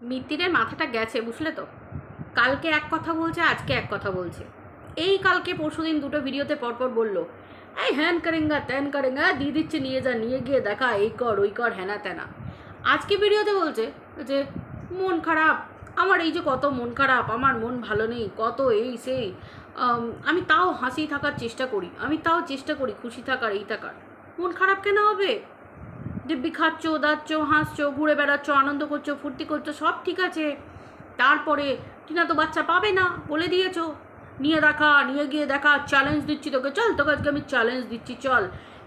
মিত্তিরের মাথাটা গেছে, বুঝলে তো? কালকে এক কথা বলছে, আজকে এক কথা বলছে। এই কালকে পরশু দিন দুটো ভিডিওতে পরপর বলল, এই হ্যান করেঙ্গা, ত্যান করেঙ্গা দিয়ে দিচ্ছে নিয়ে যা, নিয়ে গিয়ে দেখা, এই কর, ওই কর, হ্যানা ত্যানা। আজকে ভিডিওতে বলছে যে, মন খারাপ, আমার এই যে কত মন খারাপ, আমার মন ভালো নেই, কত এই সেই আমি তাও হাসি থাকার চেষ্টা করি, আমি তাও চেষ্টা করি খুশি থাকার, এই থাকার। মন খারাপ কেন হবে? দিব্যি খাচ্ছ দাচ্ছ হাসছো, ঘুরে বেড়াচ্ছ, আনন্দ করছ, ফুর্তি করছ, সব ঠিক আছে। তারপরে টিনা তো বাচ্চা পাবে না, বলে দিয়েছ। নিয়ে দেখা, নিয়ে গিয়ে দেখা চ্যালেঞ্জ দিচ্ছি তোকে, চল, তোকে আজকে আমি চ্যালেঞ্জ দিচ্ছি, চল।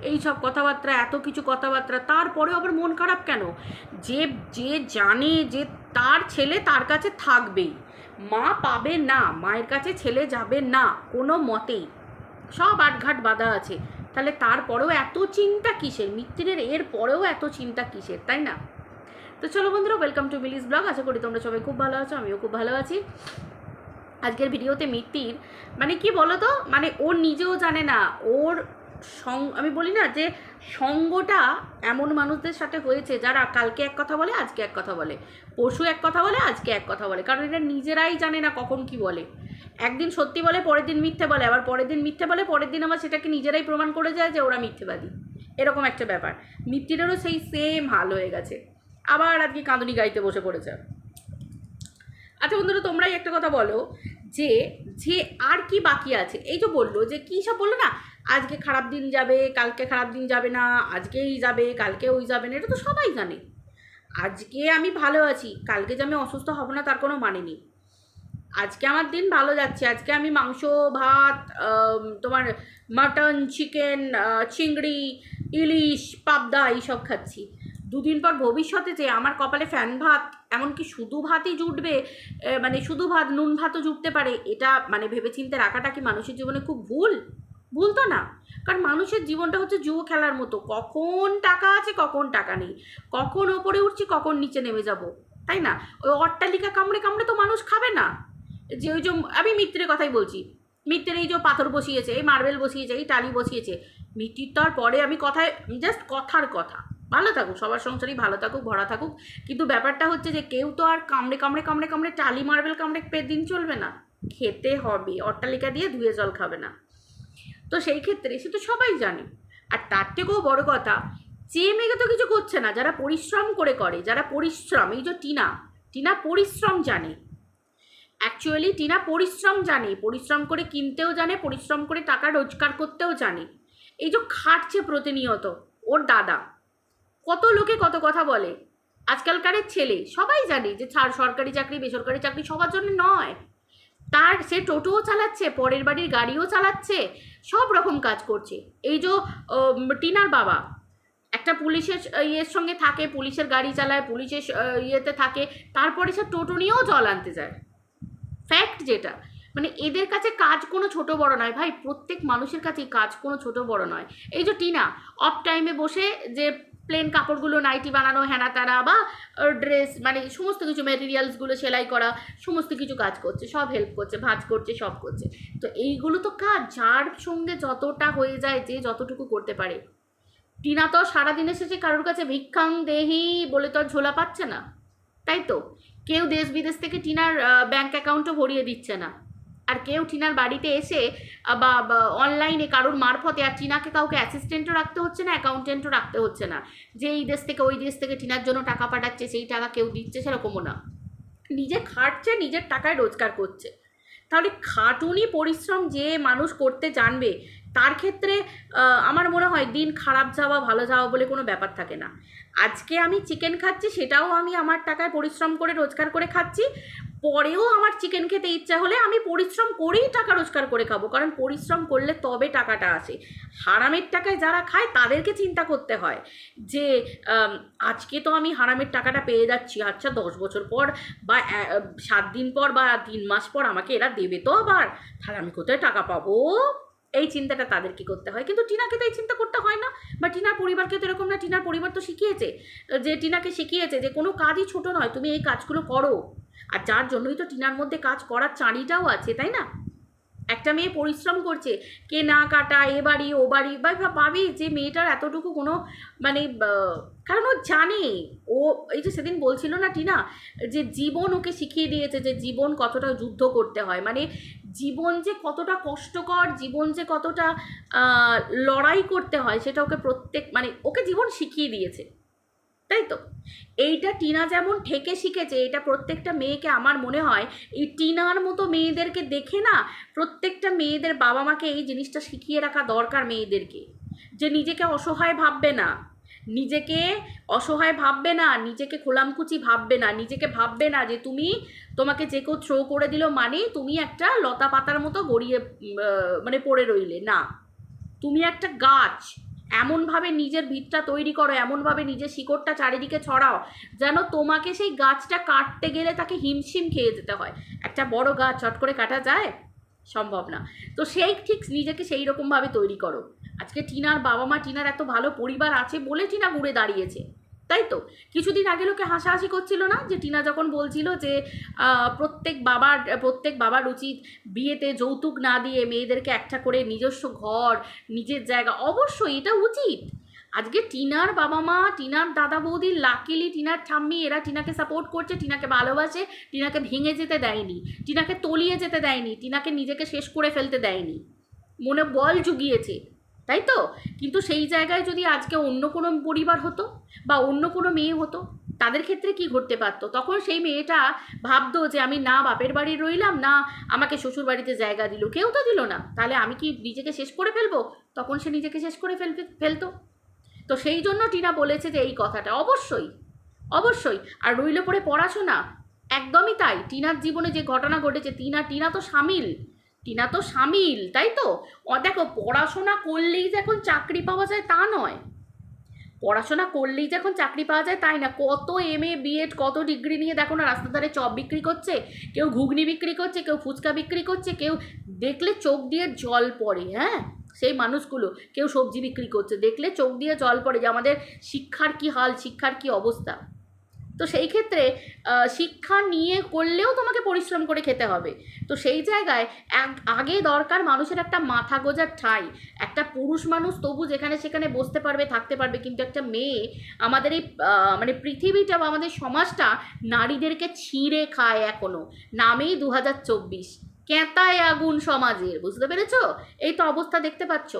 এই সব কথাবার্তা, এত কিছু কথাবার্তা তারপরে আবার মন খারাপ কেন? যে যে জানে যে তার ছেলে তার কাছে থাকবেই। মা পাবে না, মায়ের কাছে ছেলে যাবে না, কোনো মতেই। সব আটঘাট বাঁধা আছে। তাহলে তারপরেও এত চিন্তা কিসের? মিত্রের এর পরেও এত চিন্তা কিসের, তাই না? তো চলো বন্ধুরা ওয়েলকাম টু মিলিস ব্লগ আশা করি তোমরা সবাই খুব ভালো আছো, আমিও খুব ভালো আছি। আজকের ভিডিওতে মিত্তির মানে কি বলো তো মানে ও নিজেও জানে না, ওর সং, আমি বলি না যে সঙ্গটা এমন মানুষদের সাথে হয়েছে যারা কালকে এক কথা বলে, আজকে এক কথা বলে, পরশু এক কথা বলে, আজকে এক কথা বলে, কারণ এরা নিজেরাই জানে না কখন কি বলে। একদিন সত্যি বলে, পরের দিন মিথ্যে বলে। আবার পরের দিন মিথ্যে বলে, পরের দিন আবার সেটাকে নিজেরাই প্রমাণ করে যায় যে ওরা মিথ্যেবাদী। এরকম একটা ব্যাপার। মিত্তিরেরও সেই সেম হাল হয়ে গেছে। আবার আজকে কাঁদুনি গাইতে বসে পড়েছে। আচ্ছা বন্ধুরা, তোমরাই একটা কথা বলো যে যে আর কি বাকি আছে? এই তো বলল যে, কী সব বলল না? আজকে খারাপ দিন যাবে, কালকে খারাপ দিন যাবে না, আজকেই যাবে কালকে ওই যাবে না, এটা তো সবাই জানে। আজকে আমি ভালো আছি, কালকে যে আমি অসুস্থ হব না, তার কোনো মানে নেই। আজকে আমার দিন ভালো যাচ্ছে। আজকে আমি মাংস, ভাত তোমার মাটন চিকেন চিংড়ি, ইলিশ, পাবদা এইসব খাচ্ছি। দুদিন পর ভবিষ্যতে যে আমার কপালে ফ্যান ভাত, এমনকি শুধু ভাতই জুটবে মানে শুধু ভাত, নুন ভাতও জুটতে পারে, এটা মানে ভেবেচিন্তে রাখাটা কি মানুষের জীবনে খুব ভুল? ভুল তো না। কারণ মানুষের জীবনটা হচ্ছে জুয়ো খেলার মতো। কখন টাকা আছে, কখন টাকা নেই। কখন ওপরে উঠছি, কখন নিচে নেমে যাব। তাই না? ওই অট্টালিকা কামড়ে কামড়ে তো মানুষ খাবে না। যে ওই যে আমি মিত্রের কথাই বলছি। মিত্রের এই যে পাথর বসিয়েছে, এই মার্বেল বসিয়েছে, এই টালি বসিয়েছে মৃত্যুর পরে আমি কথায় জাস্ট কথার কথা। ভালো থাকুক, সবার সংসারই ভালো থাকুক, ভরা থাকুক। কিন্তু ব্যাপারটা হচ্ছে যে কেউ তো আর কামড়ে কামড়ে কামড়ে কামড়ে টালি মার্বেল কামড়ে পে দিন চলবে না। খেতে হবে, অট্টালিকা দিয়ে ধুয়ে জল খাবে না। তো সেই ক্ষেত্রে সে তো সবাই জানে। আর তার থেকেও বড় কথা, যে মেয়েকে তো কিছু করছে না, যারা পরিশ্রম করে করে, যারা পরিশ্রম, এই যে টিনা টিনা পরিশ্রম জানে। অ্যাকচুয়ালি টিনা পরিশ্রম জানে, পরিশ্রম করে কিনতেও জানে, পরিশ্রম করে টাকা রোজগার করতেও জানে। এই যে খাটছে প্রতিনিয়ত, ওর দাদা। কত লোকে কত কথা বলে। আজকালকারের ছেলে, সবাই জানে যে ছাড় সরকারি চাকরি, বেসরকারি চাকরি সবার জন্য নয়। তার সে টোটোও চালাচ্ছে, পরের বাড়ির গাড়িও চালাচ্ছে, সব রকম কাজ করছে। এই যে টিনার বাবা, একটা পুলিশের ইয়ের সঙ্গে থাকে, পুলিশের গাড়ি চালায়, পুলিশের ইয়েতে থাকে, তারপরে সে টোটো নিয়েও জল আনতে যায়। ফ্যাক্ট যেটা মানে এদের কাছে কাজ কোনো ছোট বড় নয়, ভাই। প্রত্যেক মানুষের কাছেই কাজ কোনো ছোট বড় নয়। এই যে টিনা অফ টাইমে বসে যে প্লেন কাপড়গুলো নাইটি বানানো হ্যানা তারা বা ড্রেস মানে সমস্ত কিছু মেটেরিয়ালসগুলো সেলাই করা, সমস্ত কিছু কাজ করছে, সব হেল্প করছে, ভাজ করছে, সব করছে। তো এইগুলো তো কাজ, যার সঙ্গে যতটা হয়ে যায়, যে যতটুকু করতে পারে। টিনা তো সারাদিন এসেছে কারোর কাছে ভিক্ষাং দেহি বলে তো আর ঝোলা পাচ্ছে না। তাই তো? কেউ দেশ বিদেশ থেকে টিনার ব্যাঙ্ক অ্যাকাউন্টও ভরিয়ে দিচ্ছে না। আর কেউ টিনার বাড়িতে এসে বা অনলাইনে কারোর মারফতে আর টিনাকে কাউকে অ্যাসিস্ট্যান্টও রাখতে হচ্ছে না অ্যাকাউন্টেন্টও রাখতে হচ্ছে না। যে এই দেশ থেকে, ওই দেশ থেকে টিনার জন্য টাকা পাঠাচ্ছে, সেই টাকা কেউ দিচ্ছে সেরকমও না। নিজে খাটছে, নিজের টাকায় রোজগার করছে। তাহলে খাটুনি পরিশ্রম যে মানুষ করতে জানবে তার ক্ষেত্রে আমার মনে হয় দিন খারাপ যাওয়া, ভালো যাওয়া বলে কোনো ব্যাপার থাকে না। আজকে আমি চিকেন খাচ্ছি, সেটাও আমি আমার টাকায় পরিশ্রম করে, রোজগার করে খাচ্ছি। পরেও আমার চিকেন খেতে ইচ্ছা হলে আমি পরিশ্রম করেই টাকা রোজগার করে খাব, কারণ পরিশ্রম করলে তবে টাকাটা আসে। হারামের টাকায় যারা খায়, তাদেরকে চিন্তা করতে হয় যে আজকে তো আমি হারামের টাকাটা পেয়ে যাচ্ছি আচ্ছা দশ বছর পর বা সাত দিন পর বা তিন মাস পর আমাকে এরা দেবে তো আবার। তাহলে আমি কোথায় টাকা পাবো? এই চিন্তাটা তাদেরকে করতে হয়। কিন্তু টিনাকে তো এই চিন্তা করতে হয় না। বা টিনার পরিবারকে তো এরকম না, টিনার পরিবার তো শিখিয়েছে, যে টিনাকে শিখিয়েছে যে কোনো কাজই ছোট নয়, তুমি এই কাজগুলো করো। আর যার জন্যই তো টিনার মধ্যে কাজ করার চাঁড়িটাও আছে, তাই না? একটা মেয়ে পরিশ্রম করছে কে না কাটা, এ বাড়ি, ও বাড়ি, বা বা ভাবি যে মেয়েটার এতটুকু কোনো মানে কারণ ও জানে, ও, এই যে সেদিন বলছিল না টিনা, যে জীবন ওকে শিখিয়ে দিয়েছে যে জীবন কতটা যুদ্ধ করতে হয়। মানে জীবন যে কতটা কষ্টকর, জীবন যে কতটা লড়াই করতে হয়, সেটা ওকে প্রত্যেক মানে ওকে জীবন শিখিয়ে দিয়েছে। তাই তো? এইটা টিনা যেমন ঠেকে শিখেছে, এটা প্রত্যেকটা মেয়েকে আমার মনে হয়, এই টিনার মতো মেয়েদেরকে দেখে না প্রত্যেকটা মেয়েদের বাবা মাকে এই জিনিসটা শিখিয়ে রাখা দরকার মেয়েদেরকে। যে নিজেকে অসহায় ভাববে না, নিজেকে অসহায় ভাববে না, নিজেকে খোলামকুচি ভাববে না, নিজেকে ভাববে না যে তুমি তোমাকে যে কেউ থ্রো করে দিল মানে তুমি একটা লতা পাতার মতো গড়িয়ে মানে পড়ে রইলে, না। তুমি একটা গাছ এমনভাবে নিজের ভিতটা তৈরি করো, এমনভাবে নিজের শিকড়টা চারিদিকে ছড়াও, যেন তোমাকে সেই গাছটা কাটতে গেলে তাকে হিমশিম খেয়ে যেতে হয়। একটা বড় গাছ চট করে কাটা যায়? সম্ভব না। তো সেই ঠিক নিজেকে সেই রকমভাবে তৈরি করো। আজকে টিনার বাবা মা, টিনার এত ভালো পরিবার আছে বলে টিনা ঘুরে দাঁড়িয়েছে। তাই তো? কিছুদিন আগে লোকে হাসাহাসি করছিল না যে টিনা যখন বলছিল যে প্রত্যেক বাবার প্রত্যেক বাবার উচিত বিয়েতে যৌতুক না দিয়ে মেয়েদেরকে একটা করে নিজস্ব ঘর, নিজের জায়গা, অবশ্যই এটা উচিত। আজকে টিনার বাবা মা টিনার দাদা বৌদি লাকিলি টিনার ঠাম্মি, এরা টিনাকে সাপোর্ট করছে, টিনাকে ভালোবাসে, টিনাকে ভেঙে যেতে দেয়নি, টিনাকে তলিয়ে যেতে দেয়নি, টিনাকে নিজেকে শেষ করে ফেলতে দেয়নি। মনে বল জুগিয়েছে। তাই তো? কিন্তু সেই জায়গায় যদি আজকে অন্য কোনো পরিবার হতো বা অন্য কোনো মেয়ে হতো, তাদের ক্ষেত্রে কি ঘটতে পারতো? তখন সেই মেয়েটা ভাবতো যে আমি না বাপের বাড়ি রইলাম, না আমাকে শ্বশুর বাড়িতে জায়গা দিল। কেউ তো দিল না। তাহলে আমি কি নিজেকে শেষ করে ফেলব? তখন সে নিজেকে শেষ করে ফেলবে, ফেলতো। তো সেই জন্য টিনা বলেছে যে এই কথাটা অবশ্যই অবশ্যই। আর রইল পরে পড়াশোনা। একদমই তাই। টিনার জীবনে যে ঘটনা ঘটেছে, টিনা টিনা তো সামিল। টিনা তো সামিল, তাই তো? দেখো, পড়াশোনা করলেই যে এখন চাকরি পাওয়া যায় তা নয়। পড়াশোনা করলেই যে এখন চাকরি পাওয়া যায় তাই না? কত এম এ বিএড কত ডিগ্রি নিয়ে দেখো না রাস্তার ধারে চপ বিক্রি করছে, কেউ ঘুগনি বিক্রি করছে, কেউ ফুচকা বিক্রি করছে, কেউ দেখলে চোখ দিয়ে জল পড়ে হ্যাঁ? সেই মানুষগুলো, কেউ সবজি বিক্রি করছে, দেখলে চোখ দিয়ে জল পড়ে যে আমাদের শিক্ষার কি হাল, শিক্ষার কি অবস্থা? তো সেই ক্ষেত্রে শিক্ষা নিয়ে করলেও তোমাকে পরিশ্রম করে খেতে হবে। তো সেই জায়গায় আগে দরকার মানুষের একটা মাথা গোজার ঠাঁই। একটা পুরুষ মানুষ তবু যেখানে সেখানে বসতে পারবে, থাকতে পারবে, কিন্তু একটা মেয়ে আমাদের এই মানে পৃথিবীটা বা আমাদের সমাজটা নারীদেরকে ছিঁড়ে খায় এখনও নামেই দু হাজার চব্বিশ। কেঁতায় আগুন সমাজের, বুঝতে পেরেছ? এই তো অবস্থা দেখতে পাচ্ছ।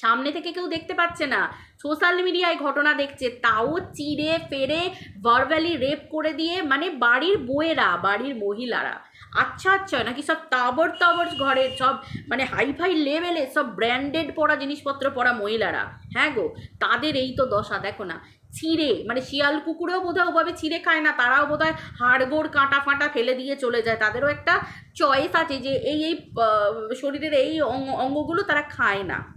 সামনে থেকে কেউ দেখতে পাচ্ছে না। সোশ্যাল মিডিয়ায় ঘটনা দেখছে, তাও চিড়ে ফেরে ভার্বালি রেপ করে দিয়ে মানে বাড়ির বউয়েরা, বাড়ির মহিলারা। আচ্ছা আচ্ছা নাকি সব তাবর তাবর ঘরে সব মানে হাই ফাই লেভেলে সব ব্র্যান্ডেড পরা জিনিসপত্র পরা মহিলারা। হ্যাঁ গো, তাদের এই তো দশা, দেখো না। ছিঁড়ে মানে শিয়াল কুকুরেও বোধহয় ওভাবে ছিঁড়ে খায় না, তারাও বোধহয় হাড়গোড়, কাঁটা ফাঁটা ফেলে দিয়ে চলে যায়। তাদেরও একটা চয়েস আছে যে এই এই শরীরের এই অঙ্গ- অঙ্গগুলো তারা খায় না।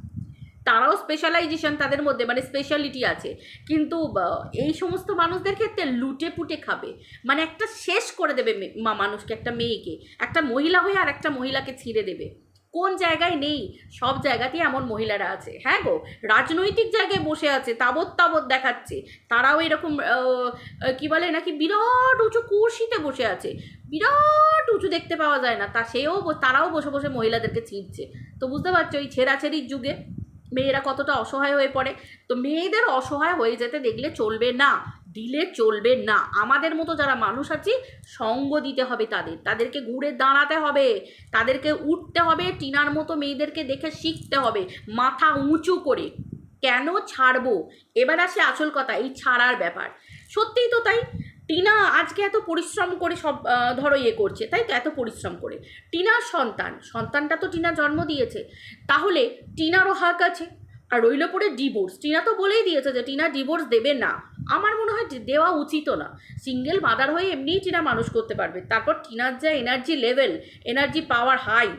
তারাও স্পেশালাইজেশন তাদের মধ্যে মানে স্পেশালিটি আছে। কিন্তু এই সমস্ত মানুষদের ক্ষেত্রে লুটে পুটে খাবে। মানে একটা শেষ করে দেবে মে- মানুষকে, একটা মেয়েকে। একটা মহিলা হয়ে আর একটা মহিলাকে ছিঁড়ে দেবে। কোন জায়গায় নেই, সব জায়গাতেই এমন মহিলারা আছে। হ্যাঁ গো, রাজনৈতিক জায়গায় বসে আছে, তাবৎ তাবৎ দেখাচ্ছে। তারাও এরকম কি বলে, নাকি বিরাট উঁচু কুর্সিতে বসে আছে। বিরাট উঁচু দেখতে পাওয়া যায় না। তা সেও তারাও বসে বসে মহিলাদেরকে ছিঁড়ছে। তো বুঝতে পারছ, এই ছেঁড়াছেড়ির যুগে মেয়েরা কতটা অসহায় হয়ে পড়ে? তো মেয়েদের অসহায় হয়ে যেতে দেখলে চলবে না, দিলে চলবে না। আমাদের মতো যারা মানুষ আছি, সঙ্গ দিতে হবে তাদের। তাদেরকে ঘুরে দাঁড়াতে হবে, তাদেরকে উঠতে হবে, টিনার মতো মেয়েদেরকে দেখে শিখতে হবে, মাথা উঁচু করে। কেন ছাড়বো? এবার আসে আসল কথা, এই ছাড়ার ব্যাপার। সত্যিই তো তাই। টিনা আজকে এত পরিশ্রম করে সব ধরো ইয়ে করছে, তাই তো? এত পরিশ্রম করে। টিনার সন্তান, সন্তানটা তো টিনা জন্ম দিয়েছে। তাহলে টিনারও হাক আছে, আর রইল পরে ডিভোর্স টিনা তো বলেই দিয়েছে যে টিনা ডিভোর্স দেবে না। আমার মনে হয় দেওয়া উচিতও না। সিঙ্গেল মাদার হয়ে এমনিই টিনা মানুষ করতে পারবে। তারপর টিনার যা energy level energy power high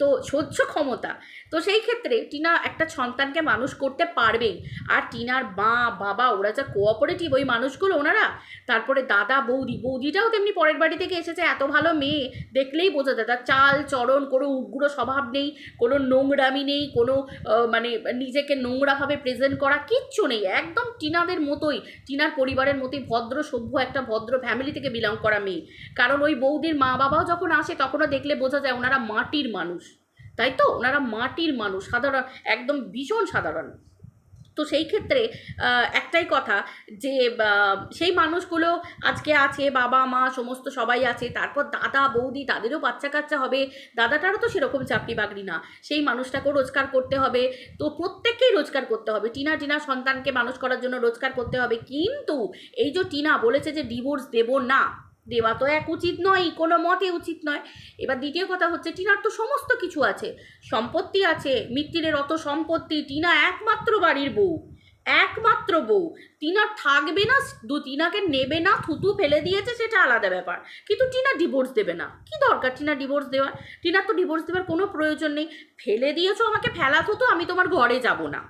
তো সহ্য ক্ষমতা। তো সেই ক্ষেত্রে টিনা একটা সন্তানকে মানুষ করতে পারবেই। আর টিনার মা, বাবা, ওরা যা কোঅপারেটিভ ওই মানুষগুলো, ওনারা, তারপরে দাদা, বৌদি, বৌদিটাও তেমনি পরের বাড়ি থেকে এসেছে, এত ভালো মেয়ে, দেখলেই বোঝা যায়, তার চাল, চরণ, কোনো উগ্র স্বভাব নেই, কোনো নোংরামি নেই, কোনো মানে নিজেকে নোংরাভাবে প্রেজেন্ট করা কিচ্ছু নেই, একদম টিনাদের মতোই, টিনার পরিবারের মতোই ভদ্র, সভ্য একটা ভদ্র ফ্যামিলি থেকে বিলং করা মেয়ে। কারণ ওই বৌদির মা বাবাও যখন আসে, তখনও দেখলে বোঝা যায় ওনারা মাটির মানুষ। তাই তো? ওনারা মাটির মানুষ, সাধারণ, একদম ভীষণ সাধারণ। তো সেই ক্ষেত্রে একটাই কথা যে সেই মানুষগুলো আজকে আছে, বাবা, মা, সমস্ত সবাই আছে, তারপর দাদা, বৌদি, তাদেরও বাচ্চা কাচ্চা হবে, দাদাটারও তো সেরকম চাকরি বাকরি না। সেই মানুষটাকেও রোজগার করতে হবে। তো প্রত্যেককেই রোজগার করতে হবে। টিনা টিনা সন্তানকে মানুষ করার জন্য রোজগার করতে হবে। কিন্তু, এই যে টিনা বলেছে যে, ডিভোর্স দেব না। দেওয়া তো এক উচিত নয়, কোনো মতে উচিত নয়। এবার দ্বিতীয় কথা হচ্ছে, টিনার তো সমস্ত কিছু আছে। সম্পত্তি আছে, মিত্তিরের অত সম্পত্তি, টিনা একমাত্র বাড়ির বউ, একমাত্র বউ। টিনা থাকবে না, দু টিনাকে নেবে না, থুতু ফেলে দিয়েছে, সেটা আলাদা ব্যাপার। কিন্তু টিনা ডিভোর্স দেবে না। কি দরকার টিনা ডিভোর্স দেওয়ার? টিনার তো ডিভোর্স দেওয়ার কোনো প্রয়োজন নেই। ফেলে দিয়েছ আমাকে, ফেলা থুতু, আমি তোমার ঘরে যাব না।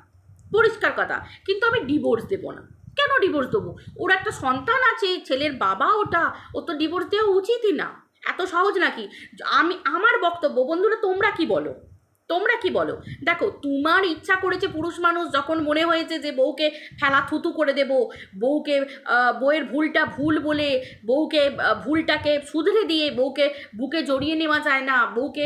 পরিষ্কার কথা, কিন্তু আমি ডিভোর্স দেবো না। কেন ডিভোর্স দেবো? ওর একটা সন্তান আছে, ছেলের বাবা ওটা, ও তো ডিভোর্স দেওয়া উচিতই না। এত সহজ নাকি? আমি, আমার বক্তব্য, বন্ধুরা তোমরা কি বলো? তোমরা কি বলো? দেখো, তোমার ইচ্ছা করেছে পুরুষ মানুষ যখন মনে হয়েছে যে বউকে ফেলা থুতু করে দেব, বউকে বউয়ের ভুলটা ভুল বলে, বউকে ভুলটাকে শুধরে দিয়ে বউকে বুকে জড়িয়ে নেওয়া যায় না, বউকে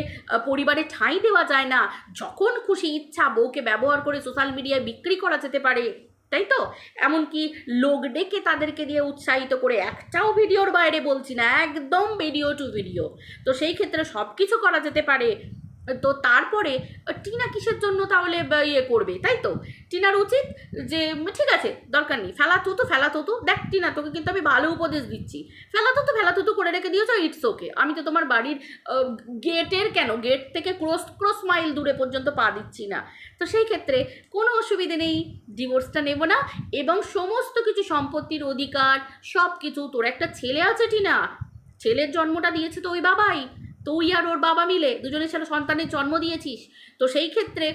পরিবারে ঠাঁই দেওয়া যায় না, যখন খুশি ইচ্ছা বউকে ব্যবহার করে সোশ্যাল মিডিয়ায় বিক্রি করা যেতে পারে। তাই তো? এমনকি লোক ডেকে তাদেরকে দিয়ে উৎসাহিত করে একটাও ভিডিওর বাইরে বলছি না, একদম ভিডিও টু ভিডিও তো সেই ক্ষেত্রে সব কিছু করা যেতে পারে। তো তারপরে, টিনা কিসের জন্য তাহলে ইয়ে করবে, তাই তো? টিনার উচিত যে, ঠিক আছে, দরকার নেই, ফেলা তুতু ফেলা তুতু দেখ টিনা, তোকে কিন্তু আমি ভালো উপদেশ দিচ্ছি। ফেলা তুতু ফেলা তুতু করে রেখে দিয়েছ ইটস ওকে আমি তো তোমার বাড়ির গেটের কেন, গেট থেকে ক্রস ক্রস মাইল দূরে পর্যন্ত পা দিচ্ছি না। তো সেই ক্ষেত্রে কোনো অসুবিধে নেই ডিভোর্সটা নেব না, এবং সমস্ত কিছু সম্পত্তির অধিকার সব কিছু তোর একটা ছেলে আছে টিনা, ছেলের জন্মটা দিয়েছে তো ওই বাবাই। তুই আর ওর বাবা মিলে দুজনের ছেলে সন্তানের জন্ম দিয়েছিস, তো সেই ক্ষেত্রে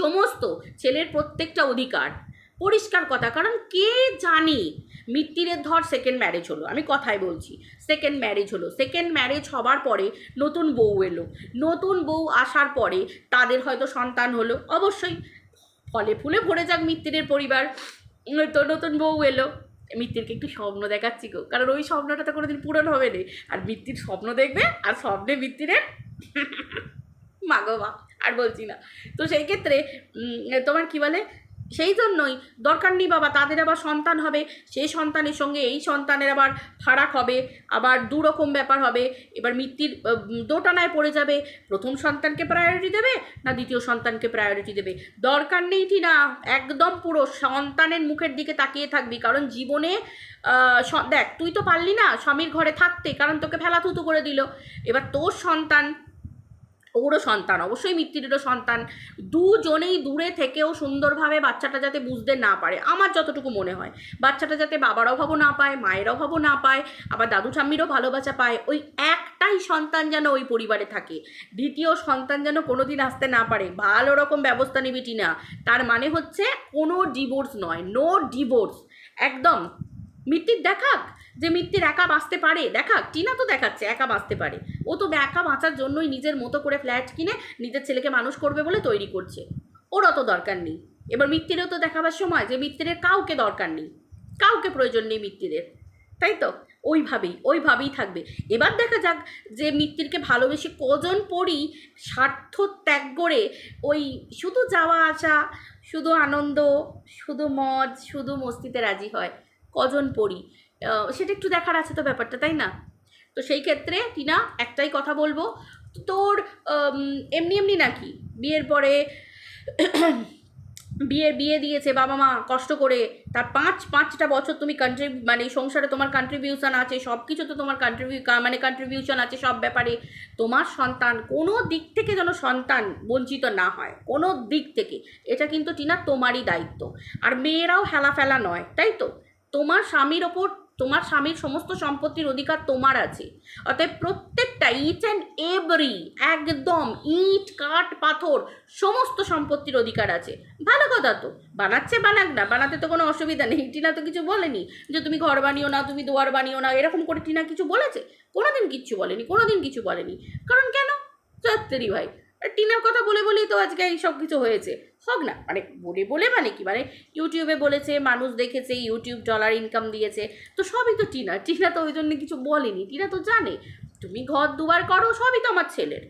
সমস্ত ছেলের প্রত্যেকটা অধিকার পরিষ্কার কথা, কারণ কে জানে মিত্তিরের ধর সেকেন্ড ম্যারেজ হলো। আমি কথাই বলছি সেকেন্ড ম্যারেজ হলো। সেকেন্ড ম্যারেজ হবার পরে নতুন বউ এলো। নতুন বউ আসার পরে তাদের হয়তো সন্তান হলো। অবশ্যই ফলে ফুলে ভরে যাক মিত্তিরের পরিবার। তো নতুন বউ এলো। মিত্তিরকে একটু স্বপ্ন দেখাচ্ছি গো। কারণ ওই স্বপ্নটা তো কোনোদিন পূরণ হবে না আর মিত্তির স্বপ্ন দেখবে আর স্বপ্নে মিত্তিরের মা গো মা, আর বলছি না। তো সেই ক্ষেত্রে তোমার কি বলে? সেই জন্যই দরকার নেই বাবা, তাদের আবার সন্তান হবে সেই সন্তানের সঙ্গে এই সন্তানের আবার ফারাক হবে, আবার দু রকম ব্যাপার হবে, এবার মৃত্যুর দোটানায় পড়ে যাবে, প্রথম সন্তানকে প্রায়োরিটি দেবে না দ্বিতীয় সন্তানকে প্রায়োরিটি দেবে? দরকার নেই না? একদম পুরো সন্তানের মুখের দিকে তাকিয়ে থাকবি, কারণ জীবনে দেখ, তুই তো পারলি না স্বামীর ঘরে থাকতে, কারণ তোকে ফেলা থুতু করে দিল। এবার তোর সন্তান ওরও সন্তান, অবশ্যই মৃত্যুরও সন্তান। দুজনেই দূরে থেকেও সুন্দরভাবে বাচ্চাটা যাতে বুঝতে না পারে, আমার যতটুকু মনে হয়। বাচ্চাটা যাতে বাবার অভাবও না পায়, মায়ের অভাবও না পায়, আবার দাদু ঠাম্মিরও ভালোবাসা পায়, ওই একটাই সন্তান যেন ওই পরিবারে থাকে। দ্বিতীয় সন্তান যেন কোনোদিন আসতে না পারে, ভালো রকম ব্যবস্থা নিবি টিনা। তার মানে হচ্ছে কোনো ডিভোর্স নয় নো ডিভোর্স একদম। মৃত্যুর দেখাক যে মিত্তির একা বাঁচতে পারে। দেখাক, টিনা তো দেখাচ্ছে, একা বাঁচতে পারে। ও তো একা বাঁচার জন্যই নিজের মতো করে ফ্ল্যাট কিনে নিজের ছেলেকে মানুষ করবে বলে তৈরি করছে। ওর অত দরকার নেই। এবার মৃত্যুরেও তো দেখাবার সময় যে মিত্তিরের কাউকে দরকার নেই। কাউকে প্রয়োজন নেই মৃত্যুরের তাই তো? ওইভাবেই ওইভাবেই থাকবে। এবার দেখা যাক যে মিত্তিরকে ভালোবেসে কজন পড়ি স্বার্থ ত্যাগ করে ওই শুধু যাওয়া আসা, শুধু আনন্দ, শুধু মজ, শুধু মস্তিতে রাজি হয়। কজন পড়ি? সেটা একটু দেখার আছে তো ব্যাপারটা, তাই না? তো সেই ক্ষেত্রে টিনা, একটাই কথা বলব, তোর এমনি এমনি নাকি? বিয়ের পরে বিয়ে বিয়ে দিয়েছে বাবা মা কষ্ট করে, তার পাঁচ, পাঁচটা বছর তুমি কন্ট্রি মানে সংসারে তোমার কন্ট্রিবিউশন আছে সব কিছু তো তোমার কন্ট্রিবিউ মানে কন্ট্রিবিউশন আছে সব ব্যাপারে, তোমার সন্তান কোনো দিক থেকে যেন সন্তান বঞ্চিত না হয়, কোনো দিক থেকে। এটা কিন্তু টিনা তোমারই দায়িত্ব। আর মেয়েরাও হেলা ফেলা নয়, তাই তো? তোমার স্বামীর ওপর, তোমার স্বামীর সমস্ত সম্পত্তির অধিকার তোমার আছে। অতএব প্রত্যেকটা ইচ অ্যান্ড এভরি একদম ইট, কাঠ, পাথর, সমস্ত সম্পত্তির অধিকার আছে। ভালো কথা তো। বানাচ্ছে বানাক না, বানাতে তো কোনো অসুবিধা নেই। টিনা তো কিছু বলেনি যে তুমি ঘর বানিও না, তুমি দুয়ার বানিও না, এরকম করে টিনা কিছু বলেছে? কোনোদিন কিচ্ছু বলেনি, কোনোদিন কিছু বলেনি। কারণ কেন? সত্যি ভাই টিনার কথা বলে বলেই তো আজকে এই সব কিছু হয়েছে। হোক না মানে বলে বলে মানে কি? মানে ইউটিউবে বলেছে, মানুষ দেখেছে, ইউটিউব ডলার ইনকাম দিয়েছে, তো সবই তো টিনা। টিনা তো ওই জন্য কিছু বলেনি, টিনা তো জানে। তুমি ঘর দুবার করো, সবই তো আমার ছেলের।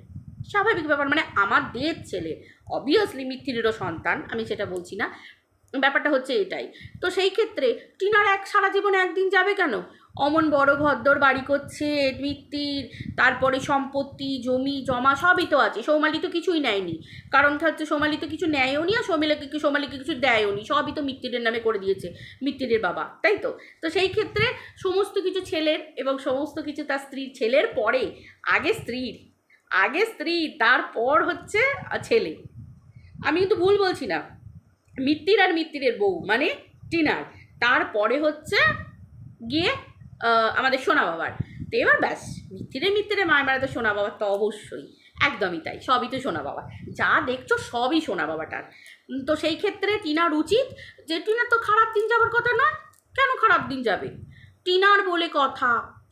স্বাভাবিক ব্যাপার মানে আমার আমাদের ছেলে। অবভিয়াসলি মিত্তিরেরও সন্তান, আমি সেটা বলছি না। ব্যাপারটা হচ্ছে এটাই। তো সেই ক্ষেত্রে টিনার এক সারা জীবনে একদিন যাবে কেন? অমন বড় ঘরদোর বাড়ি করছে মিত্তির তারপরে সম্পত্তি, জমি, জমা, সবই তো আছে। সৌমালি তো কিছুই নেয়নি। কারণ হচ্ছে সোমালি তো কিছু নেয়ও নি আর সোমালিকে সোমালিকে কিছু দেয়ও নি। সবই তো মিত্তিরের নামে করে দিয়েছে মিত্তিরের বাবা, তাই তো? তো সেই ক্ষেত্রে সমস্ত কিছু ছেলের এবং সমস্ত কিছু তার স্ত্রীর ছেলের পরে, আগে স্ত্রীর, আগে স্ত্রী তারপর হচ্ছে ছেলে। আমি কিন্তু ভুল বলছি না। মিত্তির আর মিত্তিরের বউ মানে টিনার। তারপরে হচ্ছে গিয়ে আমাদের সোনা বাবার। তো এবার ব্যাস, মিত্তিরে মিত্তিরে মায়ের মারা তো সোনা বাবার তো অবশ্যই। একদমই তাই, সবই তো সোনা বাবা যা দেখছ সবই সোনা বাবাটার। তো সেই ক্ষেত্রে টিনার উচিত যে টিনার তো খারাপ দিন যাবার কথা নয়, কেন খারাপ দিন যাবে? টিনার বলে কথা,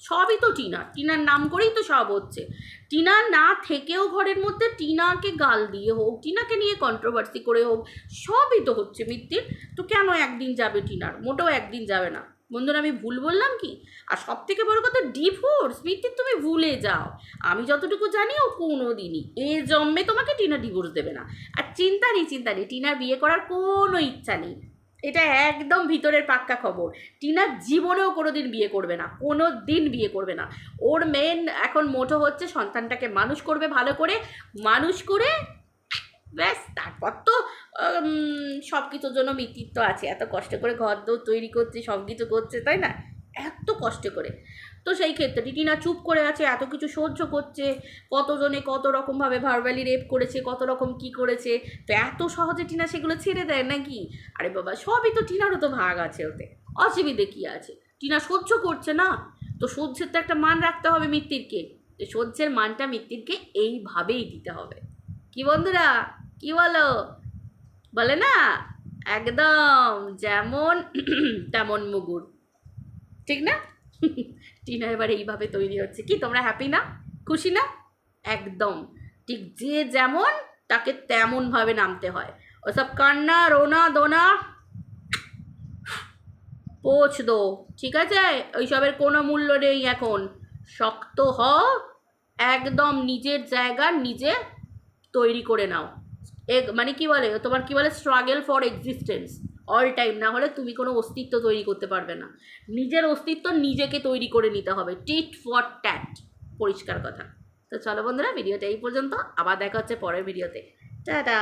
সবই তো টিনার টিনার নাম করেই তো সব হচ্ছে। টিনা না থেকেও ঘরের মধ্যে টিনাকে গাল দিয়ে হোক, টিনাকে নিয়ে কন্ট্রোভার্সি করে হোক, সবই তো হচ্ছে মিত্তির। তো কেন একদিন যাবে টিনার? মোটেও একদিন যাবে না। বন্ধুরা, আমি ভুল বললাম কি? আর সব থেকে বড় কথা ডিভোর্স মিত্তির তুমি ভুলে যাও। আমি যতটুকু জানি, ও কোনো দিনই এ জন্মে তোমাকে টিনা ডিভোর্স দেবে না। আর চিন্তা নেই চিন্তা নেই টিনার বিয়ে করার কোনো ইচ্ছা নেই। এটা একদম ভিতরের পাক্কা খবর। টিনা জীবনেও কোনো দিন বিয়ে করবে না কোনো দিন বিয়ে করবে না। ওর মেন এখন মোটো হচ্ছে সন্তানটাকে মানুষ করবে ভালো করে, মানুষ করে ব্যাস, তারপর তো সব কিছুর জন্য মিত্তিত্ব আছে। এত কষ্ট করে ঘর দৌড় তৈরি করছে সব কিছু করছে, তাই না? এত কষ্ট করে। তো সেই ক্ষেত্রে টিনা চুপ করে আছে, এত কিছু সহ্য করছে, কতজনে কত রকমভাবে ভারবালি রেপ করেছে, কত রকম কি করেছে। তো এত সহজে টিনা সেগুলো ছেড়ে দেয় নাকি? আরে বাবা, সবই তো টিনারও তো ভাগ আছে ওতে। অসুবিধে কী আছে? টিনা সহ্য করছে না। তো সহ্যের তো একটা মান রাখতে হবে মিত্তিরকে। তো সহ্যের মানটা মিত্তিরকে এইভাবেই দিতে হবে। কি বন্ধুরা? কি বলো? বলে না? একদম যেমন তেমন মুগুর। ঠিক না? টিনা এবার এইভাবে তৈরি হচ্ছে। কি, তোমরা হ্যাপি না? খুশি না? একদম। ঠিক যে যেমন, তাকে তেমনভাবে নামতে হয়। ওসব কান্না, রোনা, দোনা পোছ দো। ঠিক আছে? ওইসবের কোনো মূল্য নেই এখন। শক্ত হও, একদম নিজের জায়গা নিজে তৈরি করে নাও। মানে কি বলে? তোমার কি বলে? Struggle for existence all time না হলে তুমি কোনো অস্তিত্ব তৈরি করতে পারবে না। নিজের অস্তিত্ব নিজেকে তৈরি করে নিতে হবে। টিট ফর ট্যাট পরিষ্কার কথা। তো চলো বন্ধুরা, ভিডিওটা এই পর্যন্ত। আবার দেখা হচ্ছে পরের ভিডিওতে। টাটা!